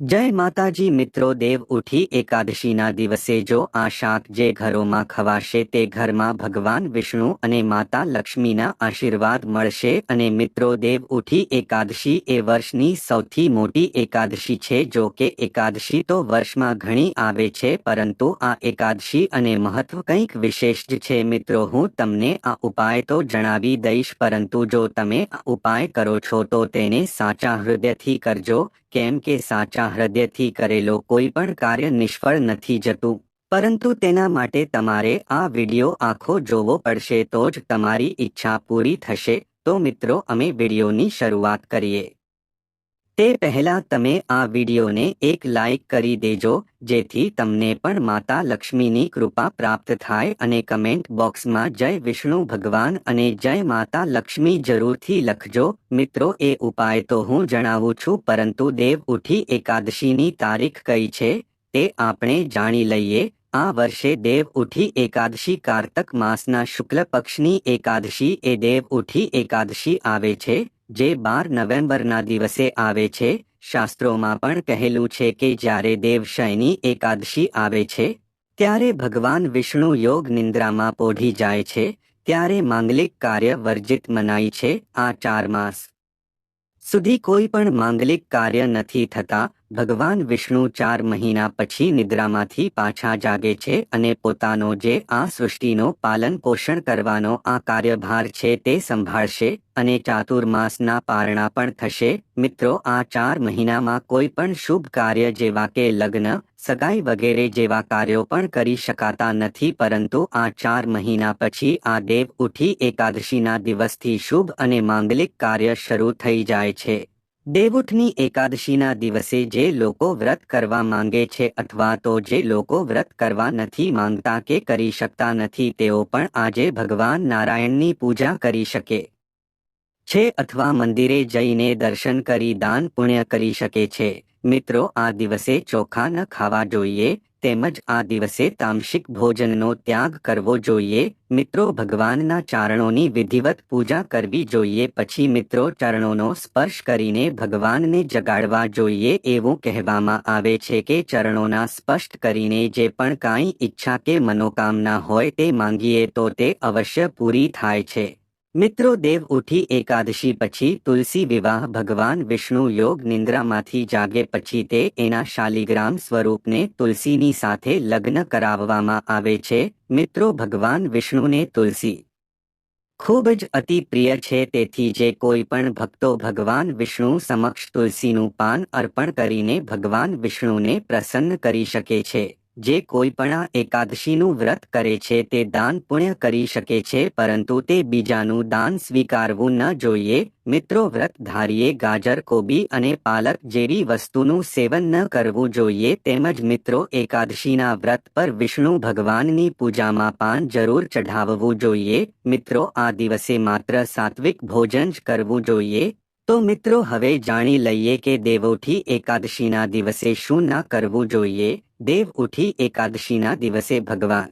જય માતાજી મિત્રો, દેવ ઉઠી એકાદશીના દિવસે જો આ શાક જે ઘરોમાં ખવાશે તે ઘરમાં ભગવાન વિષ્ણુ અને માતા લક્ષ્મીના આશીર્વાદ મળશે અને મિત્રો, દેવ ઉઠી એકાદશી એ વર્ષની સૌથી મોટી એકાદશી છે. જો કે એકાદશી તો વર્ષમાં ઘણી આવે છે, પરંતુ આ એકાદશી અને મહત્વ કંઈક વિશેષ જ છે. મિત્રો, હું તમને આ ઉપાય તો જણાવી દઈશ, પરંતુ જો તમે આ ઉપાય કરો છો તો તેને સાચા હૃદયથી કરજો. કેમ કે સાચા હૃદયથી કરેલો કોઈ પણ કાર્ય નિષ્ફળ નથી જતું. પરંતુ તેના માટે તમારે આ વિડિયો આખો જોવો પડશે તો જ તમારી ઈચ્છા પૂરી થશે. તો મિત્રો, અમે વિડિયોની શરૂઆત કરીએ. તે પહેલા તમે આ વિડિયોને એક લાઇક કરી દેજો, જેથી તમને પણ માતા લક્ષ્મીની કૃપા પ્રાપ્ત થાય અને કમેન્ટ બોક્સમાં જય વિષ્ણુ ભગવાન અને જય માતા લક્ષ્મી જરૂરથી લખજો. મિત્રો, એ ઉપાય તો હું જણાવું છું, પરંતુ દેવ ઉઠી એકાદશીની તારીખ કઈ છે તે આપણે જાણી લઈએ. આ વર્ષે દેવ ઉઠી એકાદશી કારતક માસના શુક્લ પક્ષની એકાદશી, એ દેવ ઉઠી એકાદશી આવે છે. જે બાર નવેમ્બરના દિવસે આવે છે, શાસ્ત્રોમાં પણ કહેલું છે કે જ્યારે દેવશયની એકાદશી આવે છે, ત્યારે ભગવાન વિષ્ણુ યોગ નિંદ્રામાં પોઢી જાય છે, ત્યારે માંગલિક કાર્ય વર્જિત મનાય છે, આ ચાર માસ. સુધી કોઈ પણ માંગલિક કાર્ય નથી થતા ભગવાન વિષ્ણુ ચાર મહિના પછી નિદ્રામાંથી પાછા જાગે છે અને પોતાનો જે આ સૃષ્ટિનો પાલન પોષણ કરવાનો આ કાર્યભાર છે તે સંભાળશે અને ચાતુર્માસના પારણા પણ થશે. મિત્રો, આ ચાર મહિનામાં કોઈ પણ શુભ કાર્ય જેવા કે લગ્ન, સગાઈ વગેરે જેવા કાર્યો પણ કરી શકાતા નથી, પરંતુ આ ચાર મહિના પછી આ દેવ ઉઠી એકાદશીના દિવસથી શુભ અને માંગલિક કાર્ય શરૂ થઈ જાય છે. દેવઉઠની એકાદશીના દિવસે જે લોકો વ્રત કરવા માંગે છે અથવા તો જે લોકો વ્રત કરવા નથી માંગતા કે કરી શકતા નથી, તેઓ પણ આજે ભગવાન નારાયણની પૂજા કરી શકે છે અથવા મંદિરે જઈને દર્શન કરી દાન પુણ્ય કરી શકે છે. મિત્રો, આ દિવસે ચોખા ન ખાવા જોઈએ, તેમજ આ દિવસે તામસિક ભોજનનો ત્યાગ કરવો જોઈએ. મિત્રો, ભગવાનના ચારણોની વિધિવત પૂજા કરવી જોઈએ, પછી મિત્રો ચરણોનો સ્પર્શ કરીને ભગવાનને જગાડવા જોઈએ. એવું કહેવામાં આવે છે કે ચરણોના સ્પષ્ટ કરીને જે પણ કાંઈ ઈચ્છા કે મનોકામના હોય તે માંગીએ તો તે અવશ્ય પૂરી થાય છે. મિત્રો, દેવ ઉઠી એકાદશી પછી તુલસી વિવાહ, ભગવાન વિષ્ણુ યોગ નિંદ્રામાંથી જાગે પછી તે એના શાલિગ્રામ સ્વરૂપને તુલસીની સાથે લગ્ન કરાવવામાં આવે છે. મિત્રો, ભગવાન વિષ્ણુને તુલસી ખૂબ જ અતિ પ્રિય છે. તેથી જે કોઈ પણ ભક્તો ભગવાન વિષ્ણુ સમક્ષ તુલસીનું પાન અર્પણ કરીને ભગવાન વિષ્ણુને પ્રસન્ન કરી શકે છે. જે કોઈ પણ એકાદશીનું વ્રત કરે છે તે દાન પુણ્ય કરી શકે છે, પરંતુ તે બીજાનું દાન સ્વીકારવું ન જોઈએ. મિત્રો, વ્રત ધારીએ ગાજર, કોબી અને પાલક જેવી વસ્તુનું સેવન ન કરવું જોઈએ. તેમજ મિત્રો, એકાદશીના વ્રત પર વિષ્ણુ ભગવાનની પૂજામાં પાન જરૂર ચઢાવવું જોઈએ. મિત્રો, આ દિવસે માત્ર સાત્વિક ભોજન જ કરવું જોઈએ. તો મિત્રો, હવે જાણી લઈએ કે દેવોઠી એકાદશીના દિવસે શું ના કરવું જોઈએ. દેવ ઉઠી એકાદશીના દિવસે ભગવાન.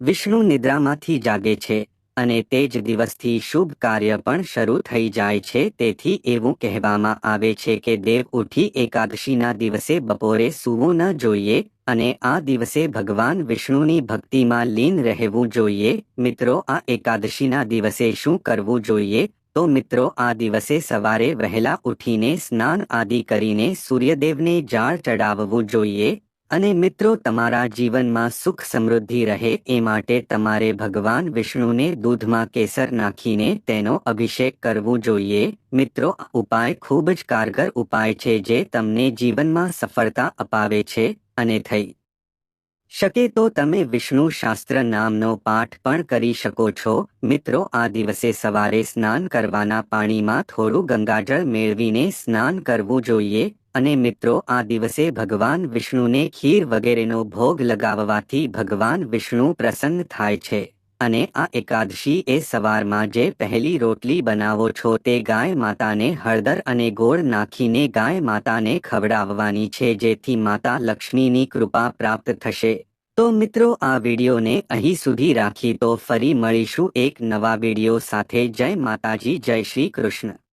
વિષ્ણુ નિદ્રામાંથી જાગે છે અને તે જ દિવસથી શુભ કાર્ય પણ શરૂ થઈ જાય છે. તેથી એવું કહેવામાં આવે છે કે દેવ ઉઠી એકાદશીના દિવસે બપોરે સૂવું ન જોઈએ અને આ દિવસે ભગવાન વિષ્ણુની ભક્તિમાં લીન રહેવું જોઈએ. મિત્રો, આ એકાદશીના દિવસે શું કરવું જોઈએ? તો મિત્રો, આ દિવસે સવારે વહેલા ઉઠીને સ્નાન આદિ કરીને સૂર્યદેવને જાળ ચડાવવું જોઈએ. અને મિત્રો, તમારા જીવનમાં સુખ સમૃદ્ધિ રહે એ માટે તમારે ભગવાન વિષ્ણુને દૂધમાં કેસર નાખીને તેનો અભિષેક કરવું જોઈએ. મિત્રો ઉપાય ખૂબ જ કારગર ઉપાય છે જે તમને જીવનમાં સફળતા અપાવે છે અને થઈ શકે તો તમે વિષ્ણુ શાસ્ત્ર નામનો પાઠ પણ કરી શકો છો. મિત્રો, આ દિવસે સવારે સ્નાન કરવાના પાણીમાં થોડું ગંગાજળ મેળવીને સ્નાન કરવું જોઈએ. અને મિત્રો, આ દિવસે ભગવાન વિષ્ણુને ખીર વગેરેનો ભોગ લગાવવાથી ભગવાન વિષ્ણુ પ્રસન્ન થાય છે. અને આ એકાદશી એ સવારમાં જે પહેલી રોટલી બનાવો છો તે ગાય માતાને હળદર અને ગોળ નાખીને ગાય માતાને ખવડાવવાની છે, જેથી માતા લક્ષ્મીની કૃપા પ્રાપ્ત થશે. તો મિત્રો, આ વિડીયોને અહીં સુધી રાખી તો ફરી મળીશું એક નવા વીડિયો સાથે. જય માતાજી, જય શ્રી કૃષ્ણ.